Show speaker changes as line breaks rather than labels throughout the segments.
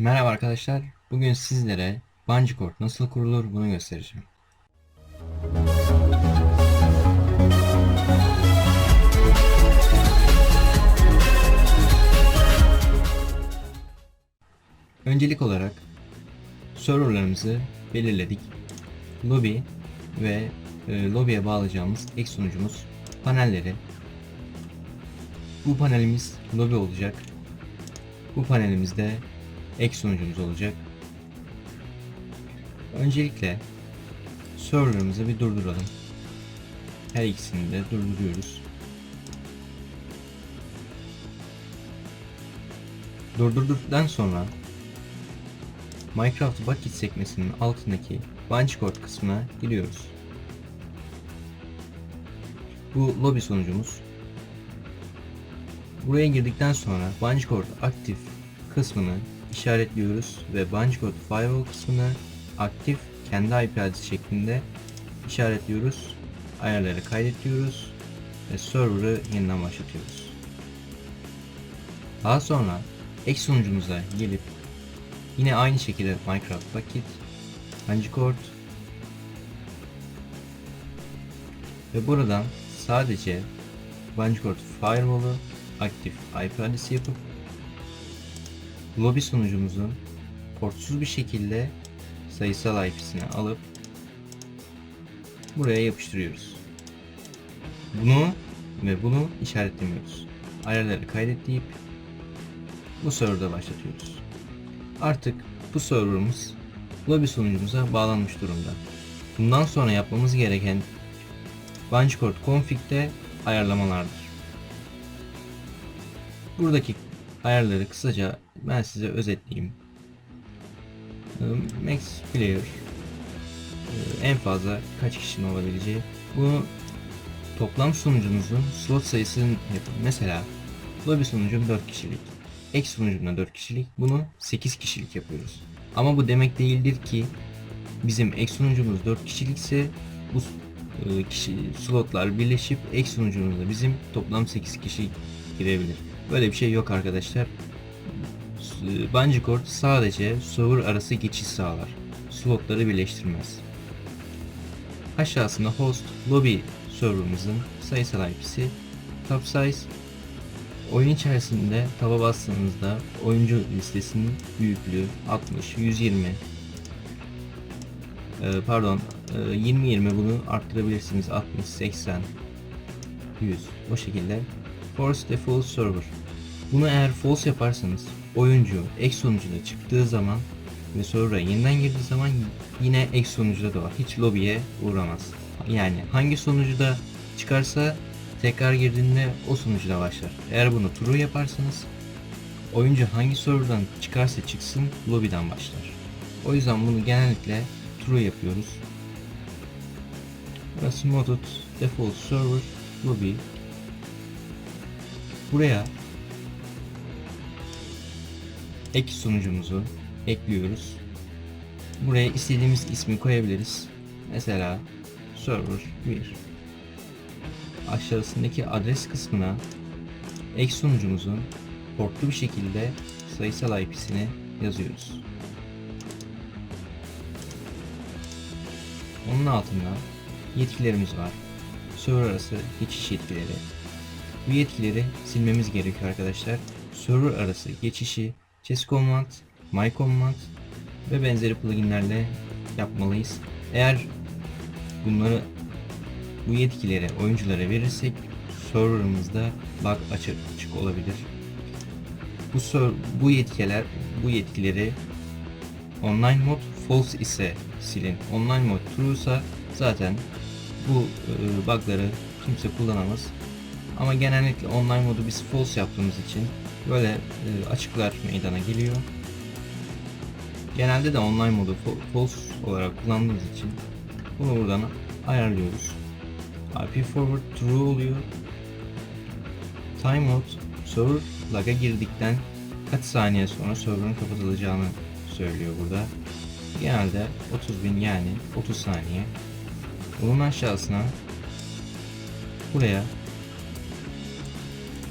Merhaba arkadaşlar. Bugün sizlere Bungee Cord nasıl kurulur bunu göstereceğim. Öncelik olarak serverlarımızı belirledik. Lobby ve e, lobby'ye bağlayacağımız ek sunucumuz panelleri. Bu panelimiz lobby olacak. Bu panelimizde ek sunucumuz olacak. Öncelikle serverlarımızı bir durduralım. Her ikisini de durduruyoruz. Durdurduktan sonra Minecraft Bucket sekmesinin altındaki Bungee Cord kısmına giriyoruz. Bu lobby sunucumuz. Buraya girdikten sonra Bungee Cord aktif kısmını işaretliyoruz ve Cord Firewall kısmını aktif kendi IP adresi şeklinde işaretliyoruz. Ayarları kaydediyoruz ve server'ı yeniden başlatıyoruz. Daha sonra ek sunucumuza gelip yine aynı şekilde Minecraft Bucket, Bungee Cord ve buradan sadece Bungee Cord Firewall'ı aktif IP adresi yapıp lobby sunucumuzun portsuz bir şekilde sayısal IP'sini alıp buraya yapıştırıyoruz. Bunu ve bunu işaretlemiyoruz. Ayarları kaydet deyip bu serverda başlatıyoruz. Artık bu serverımız lobby sunucumuza bağlanmış durumda. Bundan sonra yapmamız gereken Bungee Cord config'de ayarlamalardır. Buradaki ayarları kısaca ben size özetleyeyim. Ee, Max Player ee, en fazla kaç kişinin olabileceği. Bu toplam sunucunuzun slot sayısını yapın. Mesela lobby sunucum 4 kişilik. Ek sunucumda 4 kişilik. Bunu 8 kişilik yapıyoruz. Ama bu demek değildir ki bizim ek sunucumuz 4 kişilikse bu e, kişi slotlar birleşip ek sunucumuzda bizim toplam 8 kişi girebilir. Böyle bir şey yok arkadaşlar. Bungee Cord sadece server arası geçiş sağlar. Slotları birleştirmez. Aşağısında host lobby serverımızın sayısal IP'si top size oyun içerisinde taba bastığınızda oyuncu listesinin büyüklüğü 60, 120 ee, pardon 20-20 bunu arttırabilirsiniz 60, 80 100 o şekilde force default server bunu eğer false yaparsanız oyuncu ek sonucuna çıktığı zaman ve sonra yeniden girdiği zaman yine ek sonucuda da. Hiç lobiye uğramaz. Yani hangi sonucuda çıkarsa tekrar girdiğinde o sonucuda başlar. Eğer bunu true yaparsanız oyuncu hangi serverdan çıkarsa çıksın lobiden başlar. O yüzden bunu genellikle true yapıyoruz. Burası modded default server lobby. Buraya ek sunucumuzu ekliyoruz. Buraya istediğimiz ismi koyabiliriz. Mesela server 1 aşağısındaki adres kısmına ek sunucumuzun portlu bir şekilde sayısal IP'sini yazıyoruz. Onun altında yetkilerimiz var. Server arası geçiş yetkileri. Bu yetkileri silmemiz gerekiyor arkadaşlar. Server arası geçişi Chess Command, My Command ve benzeri pluginlerle yapmalıyız. Eğer bunları bu yetkileri oyunculara verirsek serverımızda bug açık, açık olabilir. Bu ser, bu yetkiler bu yetkileri online mod false ise silin. Online mod true ise zaten bu e, bug'ları kimse kullanamaz. Ama genellikle online modu biz false yaptığımız için böyle e, açıklar meydana geliyor. Genelde de online modu false olarak kullandığımız için bunu buradan ayarlıyoruz. IP forward true oluyor. Timeout server lag'a girdikten kaç saniye sonra server'ın kapatılacağını söylüyor burada. Genelde 30 bin yani 30 saniye. Bunun aşağısına buraya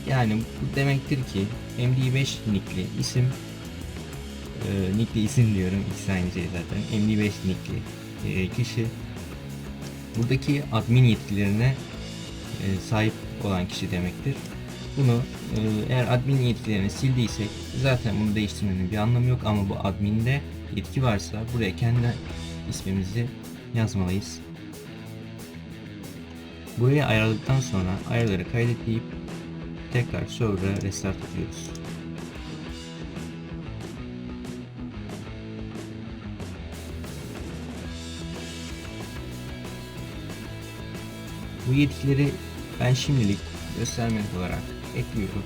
yani bu demektir ki MD5 nickli isim e, nickli isim diyorum. İkisi aynı şey zaten. MD5 nickli e, kişi. Buradaki admin yetkilerine e, sahip olan kişi demektir. Bunu e, eğer admin yetkilerini sildiysek zaten bunu değiştirmenin bir anlamı yok ama bu adminde yetki varsa buraya kendi ismimizi yazmalıyız. Burayı ayarladıktan sonra ayarları kaydet deyip tekrar server'a restart ediyoruz. Bu yetkileri ben şimdilik göstermelik olarak ekliyorum.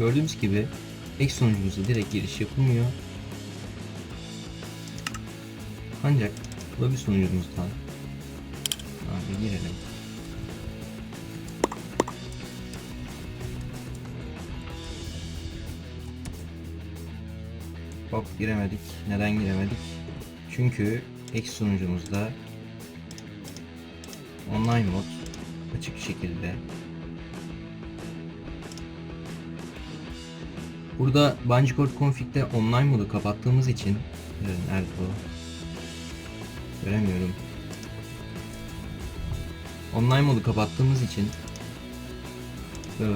Gördüğümüz gibi X sonucumuza direkt giriş yapılmıyor. Ancak lobi sonucumuzdan abi girelim. Hop giremedik. Neden giremedik? Çünkü X sunucumuzda online mod açık şekilde Burada Bungee Config'de online modu kapattığımız için e, nerede o? Göremiyorum. Online modu kapattığımız için e,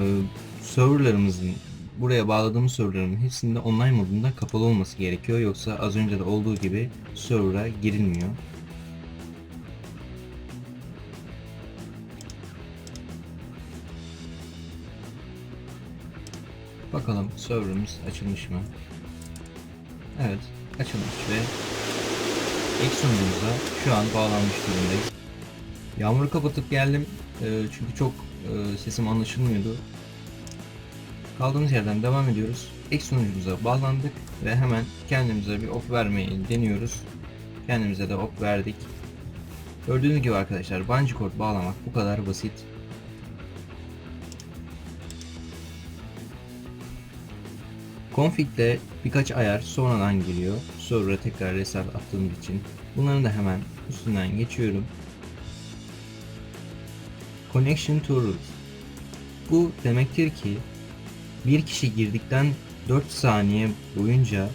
serverlarımızın buraya bağladığımız serverların hepsinde online modunda kapalı olması gerekiyor. Yoksa az önce de olduğu gibi server'a girilmiyor. Bakalım serverımız açılmış mı? Evet, açılmış ve ilk sunucumuza şu an bağlanmış durumdayım. Yağmuru kapatıp geldim e, çünkü çok e, sesim anlaşılmıyordu. Kaldığımız yerden devam ediyoruz. İlk sunucumuza bağlandık ve hemen kendimize bir op vermeyi deniyoruz. Kendimize de op verdik. Gördüğünüz gibi arkadaşlar bungee cord bağlamak bu kadar basit. Config'de birkaç ayar sonradan geliyor. Sonra tekrar restart attığımız için. Bunların da hemen üstünden geçiyorum. Connection to root. Bu demektir ki bir kişi girdikten 4 saniye boyunca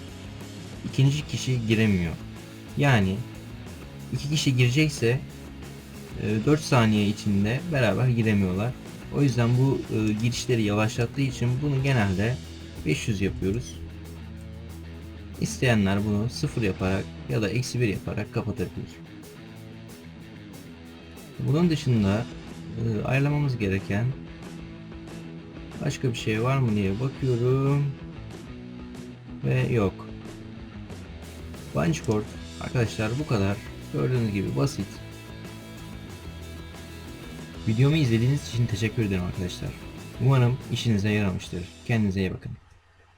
ikinci kişi giremiyor. Yani iki kişi girecekse 4 saniye içinde beraber giremiyorlar. O yüzden bu e, girişleri yavaşlattığı için bunu genelde 500 yapıyoruz. İsteyenler bunu 0 yaparak ya da eksi 1 yaparak kapatabilir. Bunun dışında e, ayarlamamız gereken başka bir şey var mı diye bakıyorum ve yok. Bunch cord arkadaşlar bu kadar. Gördüğünüz gibi basit. Videomu izlediğiniz için teşekkür ederim arkadaşlar. Umarım işinize yaramıştır. Kendinize iyi bakın.